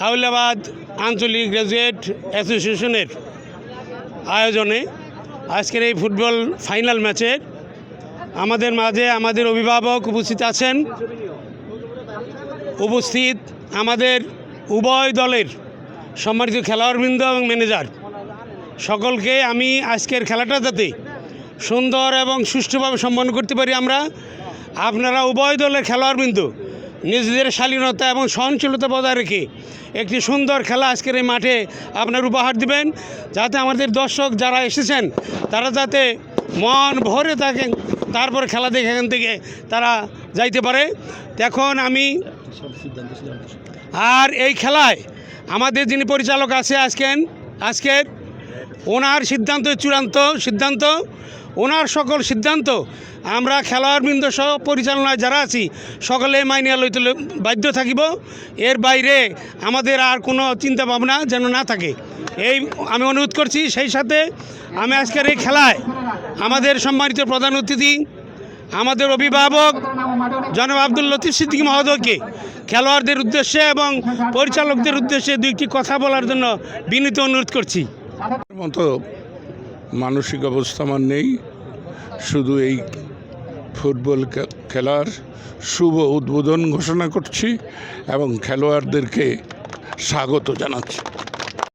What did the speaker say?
হাউলাবাদ আঞ্চলিক গ্র্যাজুয়েট অ্যাসোসিয়েশনের আয়োজনে আজকের এই ফুটবল ফাইনাল ম্যাচের আমাদের মাঝে আমাদের অভিভাবক উপস্থিত আছেন। উপস্থিত আমাদের উভয় দলের সম্মানিত খেলোয়াড়বৃন্দ এবং ম্যানেজার। সকলকে আমি আজকের খেলাটা যাতে সুন্দর এবং সুষ্ঠুভাবে সম্পন্ন করতে পারি আমরা। আপনারা উভয় দলের খেলোয়াড়বৃন্দ নিজেদের শালীনতা এবং সহনশীলতা বজায় রেখে একটি সুন্দর খেলা আজকের এই মাঠে আপনার উপহার দিবেন। যাতে আমাদের দর্শক যারা এসেছেন, তারা যাতে মন ভরে থাকেন, তারপর খেলা দেখে এখান থেকে তারা যাইতে পারে। এখন আমি আর এই খেলায় আমাদের যিনি পরিচালক আছে আজকের আজকের ওনার সিদ্ধান্ত, চূড়ান্ত সিদ্ধান্ত। ওনার সকল সিদ্ধান্ত, আমরা খেলোয়াড়বৃন্দ সহ পরিচালনায় যারা আছি, সকলে মাইনিয়া লইতে বাধ্য থাকিব। এর বাইরে আমাদের আর কোনো চিন্তা ভাবনা যেন না থাকে। এই আমি অনুরোধ করছি, সেই সাথে আমি আজকের এই খেলায় আমাদের সম্মানিত প্রধান অতিথি, আমাদের অভিভাবক জনাব আব্দুল লতিফ সিদ্দিকী মহোদয়কে, খেলোয়াড়দের উদ্দেশ্যে এবং পরিচালকদের উদ্দেশ্যে দুইটি কথা বলার জন্য বিনীত অনুরোধ করছি। মতো মানসিক অবস্থা আমার নেই। শুধু এই ফুটবল খেলার শুভ উদ্বোধন ঘোষণা করছি এবং খেলোয়াড়দেরকে স্বাগত জানাচ্ছি।